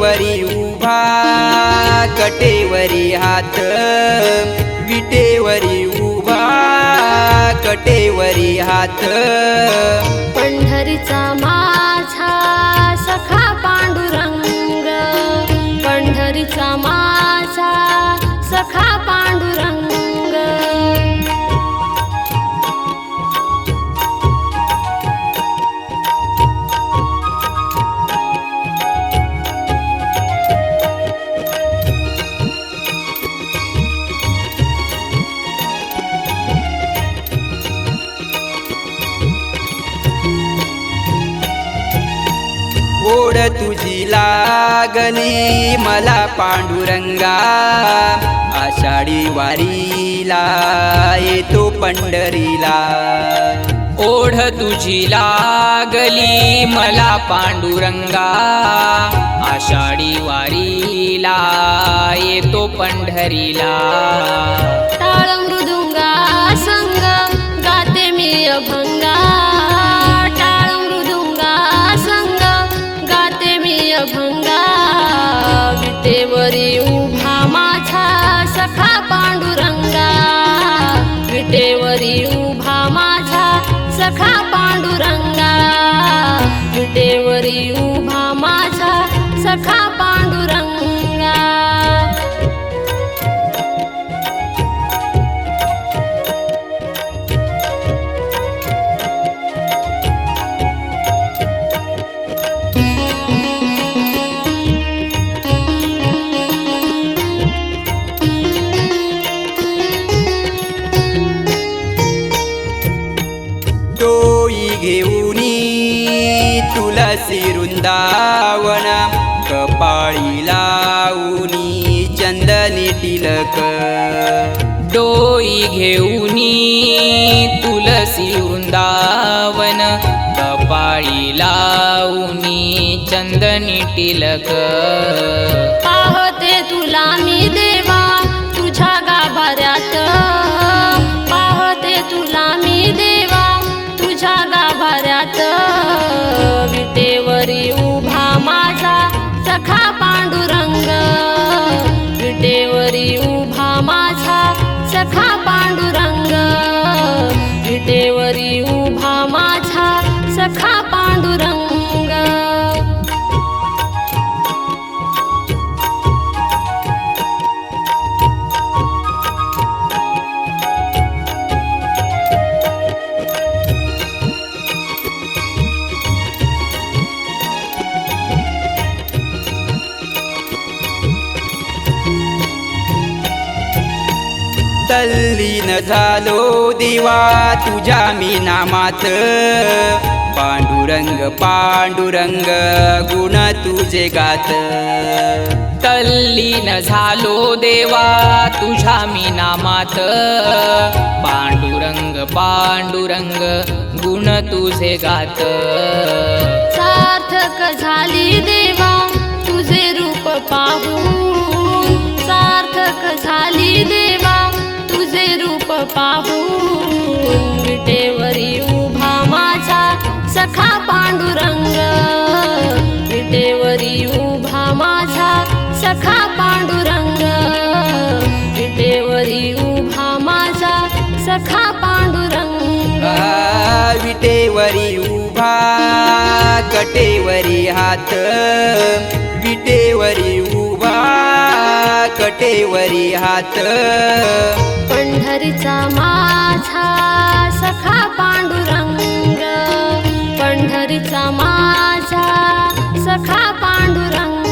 वरी उभा कटेवरी हात. विटेवरी उभा कटेवरी हात. ओढ तुझी लागली मला पांडुरंगा. आषाढी वारीला येतो पंढरीला. ओढ तुझी लागली मला पांडुरंगा. आषाढी वारीला येतो पंढरीला. उभा माझा सखा पांडुरंगा. विटेवरी उभा माझा सखा पांडुरंगा. तुलसी वृंदावन कपाळी लावूनी चंदनी टिलक डोई घेऊनी तुलसी वृंदावन कपाळी लावणी चंदनी टिलक पाहते तुला मी देवा तुझ्या गाभाऱ्यात. पाहते तुला मी देवा तुझ्या गाभाऱ्यात. सखा पांडुरंग विटेवरी तल्लीन झालो देवा तुझ्या मी नामात. पांडुरंग पांडुरंग गुण तुझे गात. तल्लीन झालो देवा तुझ्या मी नामात. पांडुरंग पांडुरंग गुण तुझे गात. सार्थक झाली पाहू. विटेवरी उभा माझा सखा पांडुरंग. विटेवरी उभा माझा सखा पांडुरंग. विटेवरी उभा माझा सखा पांडुरंग. विटेवरी उभा कटेवरी हात. विटेवरी वरी हात. पंढरीचा माझा सखा पांडुरंग. पंढरीचा माझा सखा पांडुरंग.